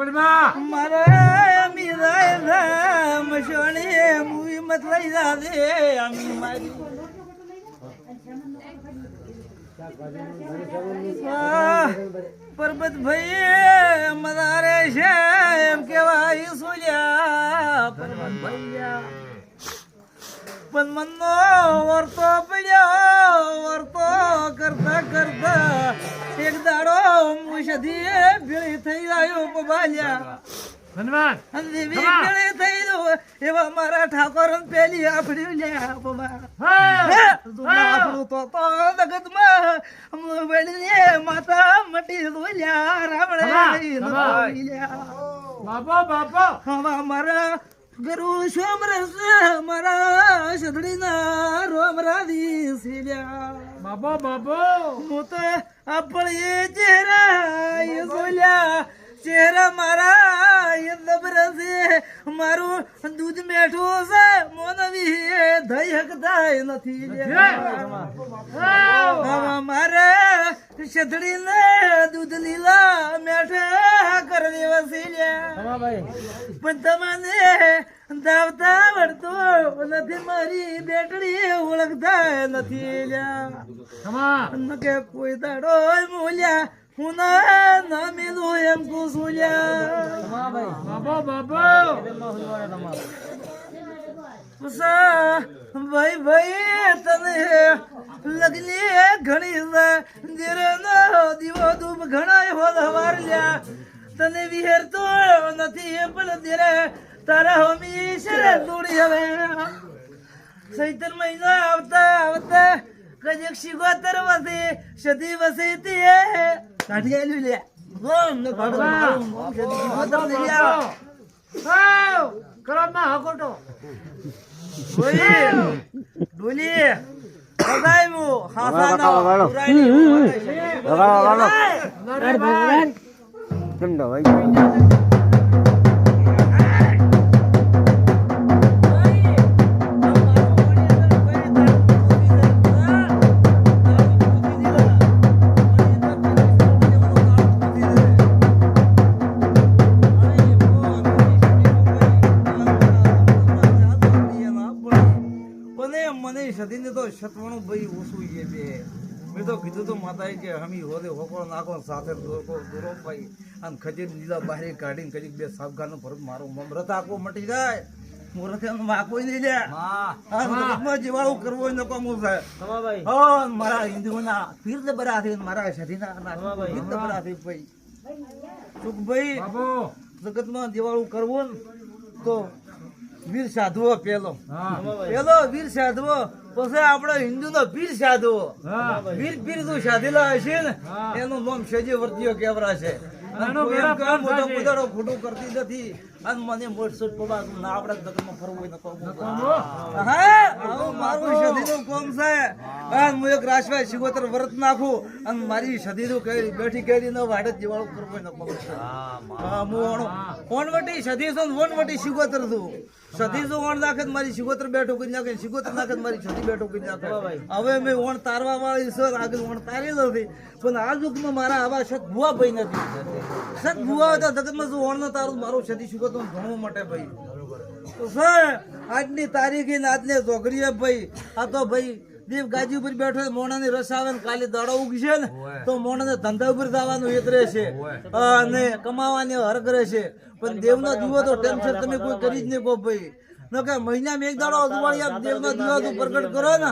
ઝૂંપડીમાં. મારે મીરાય ના મશોણી મૂવી મત લઈ જાજે. અમી મારી પરબત ભાઈ મદારે છે એમ કેવાય સોલ્યા. પરબત ભાઈ પણ મનનો વર્તો પડ્યો વર્તો મુશધી ભેળી થઈ આવ્યો પબાલ્યા અને દેવી. ભેળી થઈ ગયો એવા મારા ઠાકોર પેલી આપડી લ્યા પબા! આપણું તો તો જગતમાં વળીને માતા મટી દોલ્યા રાવણે. બાપો બાપો હવા મારા ગરુ શોમ રસ મારા શદડીના રોમ રાધી સીલ્યા બાપો બાબા હું તો આપણે ચહેરા એ જોલ્યા. ચહેરા મારા એ દબરસે મારું દૂધ મેઠું છે. મોનવી દહી હકતા નથી. મારે શદડીને દૂધ લીલા મેઠે પણ તમને દાવતા આવડતો નથી મારી બેટડી ઓળખતા નથી લ્યા. કે કોઈ દાડો મૂલ્યા હું ના ના મેલું એમ કું લ્યા. ભાઈ ભાઈ તને લગની ઘણી છે દેરનો દીવો ધૂપ ઘણા હોદ હવારલ્યા તને વિહેરતો નથી એ પણ દેરે તારા હોમી શરે દોડી હવે સૈતન મહિનો આવતા આવતા કજેક શિગોતર વસે સદી વસે તે કાઢી આલ્યું લે. ગોમ ને ભાડું. મારું ગોમ સદી શિગોતર લઈ આવો. હાવ! કરમમાં હકોટો. ડોલી ડોલી બધાયમુ હાસાનો પુરાણી અરે ભગવાન મને મને તો સતવાણું ભાઈ ઓછું છે બે. મેં તો કીધું તો માતાએ કે હમી હોદે હોકો નાખો સાથે દોરો દોરો ભાઈ. આમ ખજેર લીલા બહાર કાઢીને કદી બે સાફગાનો ફરક મારો મમરત આખો મટી જાય. મુરત એમ વાકો નહીં લે. આ જીવાળું કરવો હોય નકો મુ છે હા મારા હિન્દુઓના પીર ને બરા છે મારા સદીના પીર ને બરા છે ભાઈ. સુખ ભાઈ બાપો. જગતમાં દિવાળું કરવું તો વીર સાધવો પેલો. પેલો વીર સાધવો પછી આપડે હિન્દુ નો પીર સાધવો વીર પીર તું સાધેલા હશે ને એનું નામ સજી વર્તીઓ કેવરા છે. ખોટું કરતી નથી. અને મને મોટ સોટ પવા ના આપણા જગતમાં ફરવું હોય નકો કોમો? હા મારું કોમ છે. અને હું એક રાશભાઈ શિગોતર વ્રત નાખું અને મારી સદીનું કઈ બેઠી કેરી નો વાડે જીવાળો કરવું હોય નકો હા હું ઓણો. ઓણવટી ને ઓણવટી શિગોતર છું. સદી ઓણ નાખે મારી શિગોતર બેઠો કરી નાખે સિગોતર નાખે મારી સદી બેઠો કરી નાખે. હવે મેં ઓણ તારવા વાળી સર આગળ ઓણ તારી નથી. પણ આ યુગમાં મારા આવા સત ભુવા ભાઈ નથી. સત ભુવા હોય તો જગતમાં જો ઓણ ન તારું મારું સદી શિગોતર ભણવા માટે ભાઈ. સર આજની તારીખે ને આજને ચોકરીએ ભાઈ. આ તો ભાઈ દેવ ગાજી ઉપર બેઠો છે, મોણાની રસ આવે ને કાલે દાડો ઉગશે ને તો મોણાને ધંધા ઉપર જવાનું હેત છે અને કમાવાની હરક રહેશે. પણ દેવનો દીવો તો ટેન્શન તમે કોઈ કરી જ નહીં કહો ભાઈ. ન કે મહિનામાં એક દાડો અજવાળિયા દેવનો દીવો તો પ્રગટ કરો ને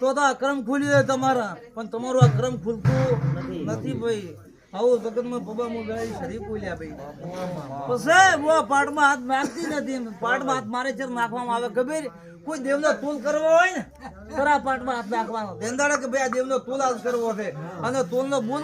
તો તો આ ક્રમ ખુલી જાય તમારા. પણ તમારું આ ક્રમ ખુલતું નથી ભાઈ. આવું જગતમાં પબા મુગાઈ શરી બોલ્યા ભાઈ. પછી બહુ પાટમાં હાથ નાખતી નથી. પાટમાં હાથ મારે છે નાખવામાં આવે. ખબર? કોઈ દેવનો તુલ કરવો હોય ને ખરા પાટમાં હાથ નાખવાનો. દેંદાડે કે ભાઈ આ દેવનો તુલ આજ કરવો છે? અને તુલનો બોલ